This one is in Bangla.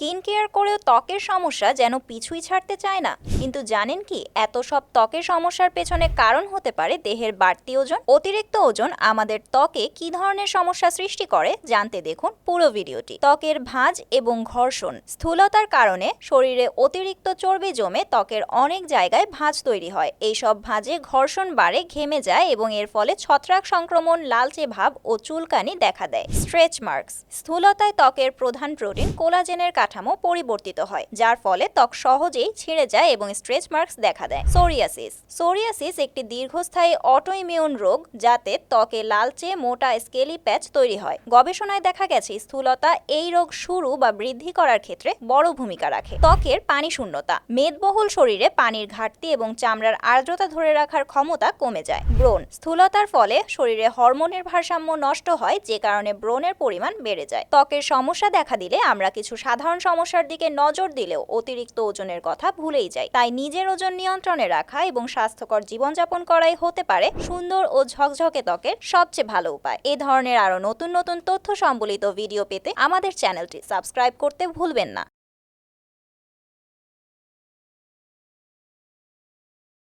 স্কিন কেয়ার করেও ত্বকের সমস্যা যেন পিছুই ছাড়তে চায় না। কিন্তু জানেন কি, এত সব ত্বকের সমস্যার পেছনে কারণ হতে পারে দেহের বাড়তি ওজন, অতিরিক্ত ওজন, আমাদের ত্বকে কি ধরনের সমস্যা সৃষ্টি করে জানতে দেখুন পুরো ভিডিওটি। ত্বকের ভাঁজ এবং ঘর্ষণ স্থূলতার কারণে শরীরে অতিরিক্ত চর্বি জমে ত্বকের অনেক জায়গায় ভাঁজ তৈরি হয়। এইসব ভাঁজে ঘর্ষণ বাড়ে, ঘেমে যায় এবং এর ফলে ছত্রাক সংক্রমণ, লালচে ভাব ও চুলকানি দেখা দেয়। স্ট্রেচ মার্কস স্থূলতায় ত্বকের প্রধান প্রোটিন কোলাজেনের কাঠামো পরিবর্তিত হয়, যার ফলে ত্বক সহজেই ছিঁড়ে যায় এবং স্ট্রেচ মার্কস দেখা দেয়। সোরিয়াসিস সোরিয়াসিস একটি দীর্ঘস্থায়ী অটোইমিউন রোগ যাতে ত্বকে লালচে মোটা স্কেলি প্যাচ তৈরি হয়। গবেষণায় দেখা গেছে, স্থূলতা এই রোগ শুরু বা বৃদ্ধি করার ক্ষেত্রে বড় ভূমিকা রাখে। ত্বকের পানি শূন্যতা মেদবহুল শরীরে পানির ঘাটতি এবং চামড়ার আর্দ্রতা ধরে রাখার ক্ষমতা কমে যায়। ব্রণ স্থূলতার ফলে শরীরে হরমোনের ভারসাম্য নষ্ট হয়, যে কারণে ব্রণের পরিমাণ বেড়ে যায়। ত্বকের সমস্যা দেখা দিলে আমরা কিছু সাধারণ সমস্যার দিকে নজর দিলেও অতিরিক্ত ওজনের কথা ভুলেই যায়। তাই নিজের ওজন নিয়ন্ত্রণে রাখা এবং স্বাস্থ্যকর জীবনযাপন করাই হতে পারে সুন্দর ও ঝকঝকে ত্বকের সবচেয়ে ভালো উপায়। এ ধরনের আরও নতুন নতুন তথ্য সম্বলিত ভিডিও পেতে আমাদের চ্যানেলটি সাবস্ক্রাইব করতে ভুলবেন না।